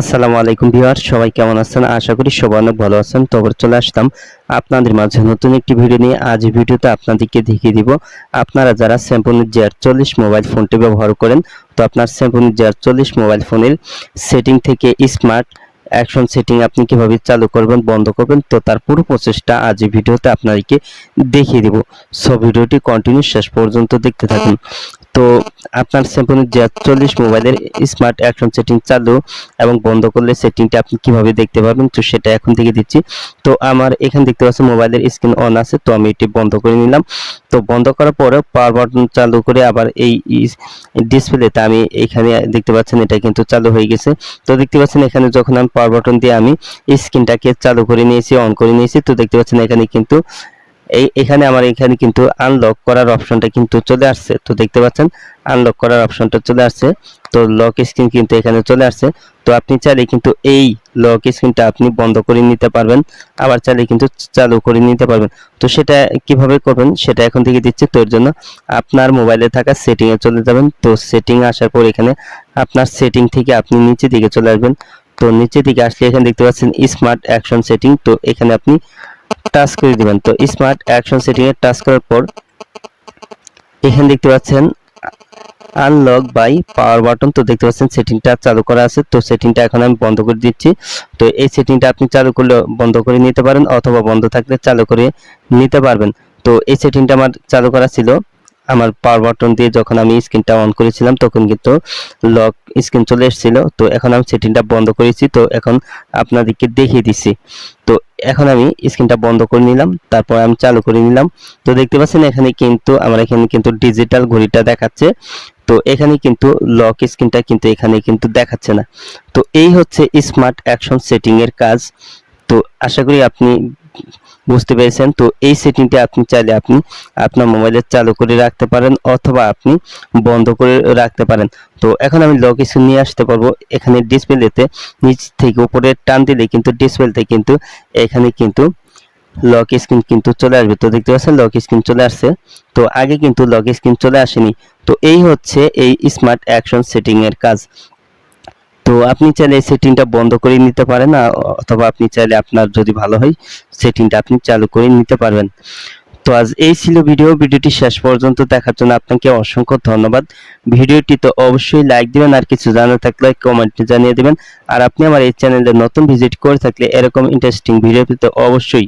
আসসালামু আলাইকুম ভিউয়ার সবাই কেমন আছেন? আশা করি সবাই অনেক ভালো আছেন। তবে চলে আসলাম আপনাদের মাঝে নতুন একটি ভিডিও নিয়ে। আজ ভিডিওতে আপনাদেরকে দেখিয়ে দিব, আপনারা যারা স্যামসং জে চল্লিশ মোবাইল ফোনটি ব্যবহার করেন, তো আপনার স্যামসং জে চল্লিশ মোবাইল ফোনের সেটিং থেকে স্মার্ট অ্যাকশন সেটিং আপনি কীভাবে চালু করবেন, বন্ধ করবেন, তো তার পুরো প্রসেসটা আজ ভিডিওতে আপনাদেরকে দেখিয়ে দিব। সো ভিডিওটি কন্টিনিউ শেষ পর্যন্ত দেখতে থাকুন। তো আপনার স্যামসং চল্লিশ মোবাইলের স্মার্ট অ্যাকশন সেটিং চালু এবং বন্ধ করলে সেটিংটা আপনি কীভাবে দেখতে পারবেন, তো সেটা এখন থেকে দিচ্ছি। তো আমার এখানে দেখতে পাচ্ছেন মোবাইলের স্ক্রিন অন আছে, তো আমি এটি বন্ধ করে নিলাম। তো বন্ধ করার পরে পাওয়ার বাটন চালু করে আবার এই ডিসপ্লেতে আমি এখানে দেখতে পাচ্ছেন এটা কিন্তু চালু হয়ে গেছে। তো দেখতে পাচ্ছেন এখানে যখন আমি পাওয়ার বাটন দিয়ে আমি স্ক্রিনটাকে চালু করে নিয়েছি অন করে নিয়েছি, তো দেখতে পাচ্ছেন এখানে কিন্তু এই, এখানে আমার এখানে কিন্তু আনলক করার অপশনটা কিন্তু চলে আসছে। তো দেখতে পাচ্ছেন আনলক করার অপশনটা চলে আসছে। তো লক স্ক্রিন কিন্তু এখানে চলে আসছে। তো আপনি চাইলে কিন্তু এই লক স্ক্রিনটা আপনি বন্ধ করে নিতে পারবেন। আবার চাইলে কিন্তু চালু করে নিতে পারবেন। তো সেটা কীভাবে করবেন, সেটা এখন থেকে দিচ্ছি। তোর জন্য আপনার মোবাইলে থাকা সেটিং এ চলে যাবেন। তো সেটিং আসার পর এখানে আপনার সেটিং থেকে আপনি নিচে দিকে চলে আসবেন। তো নিচে দিকে আসলে এখানে দেখতে পাচ্ছেন স্মার্ট অ্যাকশন সেটিং তো এখানে আপনি টাচ করে দিবেন। তো স্মার্ট অ্যাকশন সেটিং এ টাচ করার পর এখানে দেখতে পাচ্ছেন আনলক বাই পাওয়ার বাটন তো দেখতে পাচ্ছেন সেটিংটা চালু করা আছে। তো সেটিংটা এখন আমি বন্ধ করে দিচ্ছি। তো এই সেটিংটা আপনি চালু করলে বন্ধ করে নিতে পারেন, অথবা বন্ধ থাকলে চালু করে নিতে পারবেন। তো এই সেটিংটা আমার চালু করা ছিল। আমার পাওয়ার বাটন দিয়ে যখন আমি স্ক্রিনটা অন করেছিলাম, তখন কিন্তু লক স্ক্রিন চলে এসেছিল। তো এখন আমি সেটিংটা বন্ধ করেছি। তো এখন আপনাদেরকে দেখিয়ে দিচ্ছি। তো এখন আমি স্ক্রিনটা বন্ধ করে নিলাম। তারপর আমি চালু করে নিলাম। তো দেখতে পাচ্ছেন, এখানে কিন্তু আমার এখানে কিন্তু ডিজিটাল ঘড়িটা দেখাচ্ছে। তো এখানে কিন্তু লক স্ক্রিনটা কিন্তু এখানে কিন্তু দেখাচ্ছে না। তো এই হচ্ছে স্মার্ট অ্যাকশন সেটিং এর কাজ। তো আশা করি আপনি বুঝতে পেরেছেন? তো এই সেটিংটি আপনি চাইলে আপনি আপনার মোবাইলে চালু করে রাখতে পারেন অথবা আপনি বন্ধ করে রাখতে পারেন। তো এখন আমি লক স্ক্রিন নিয়ে আসতে পারব। এখানে ডিসপ্লেতে নিচ থেকে উপরে টান দিলে কিন্তু ডিসপ্লেতে কিন্তু এখানে কিন্তু লক স্ক্রিন কিন্তু চলে আসবে। তো দেখতে পাচ্ছেন লক স্ক্রিন চলে আসছে। তো আগে কিন্তু লক স্ক্রিন চলে আসেনি। তো এই হচ্ছে এই স্মার্ট অ্যাকশন সেটিং এর কাজ। তো আপনি চাইলে এই সেটিংটা বন্ধ করে নিতে পারেন অথবা আপনি চাইলে আপনার যদি ভালো হয় সেটিংটা আপনি চালু করে নিতে পারবেন। তো আজ এই ছিল ভিডিও ভিডিওটি শেষ পর্যন্ত দেখার জন্য আপনাকে অসংখ্য ধন্যবাদ। ভিডিওটি তো অবশ্যই লাইক দিবেন, আর কিছু জানা থাকলে কমেন্টে জানিয়ে দিবেন। আর আপনি আমার এই চ্যানেলে নতুন ভিজিট করে থাকলে এরকম ইন্টারেস্টিং ভিডিও পেতে অবশ্যই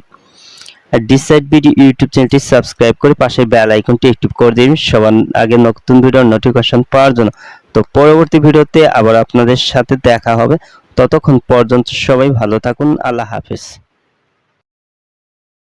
আর ডিসাইড ভিডিও ইউটিউব চ্যানেলটি সাবস্ক্রাইব করে পাশে বেল আইকনটি অ্যাক্টিভ করে দিন সবার আগে নতুন ভিডিওর নোটিফিকেশন পাওয়ার জন্য তো পরবর্তী ভিডিওতে আবার আপনাদের সাথে দেখা হবে। ততক্ষণ পর্যন্ত সবাই ভালো থাকুন। আল্লাহ হাফেজ।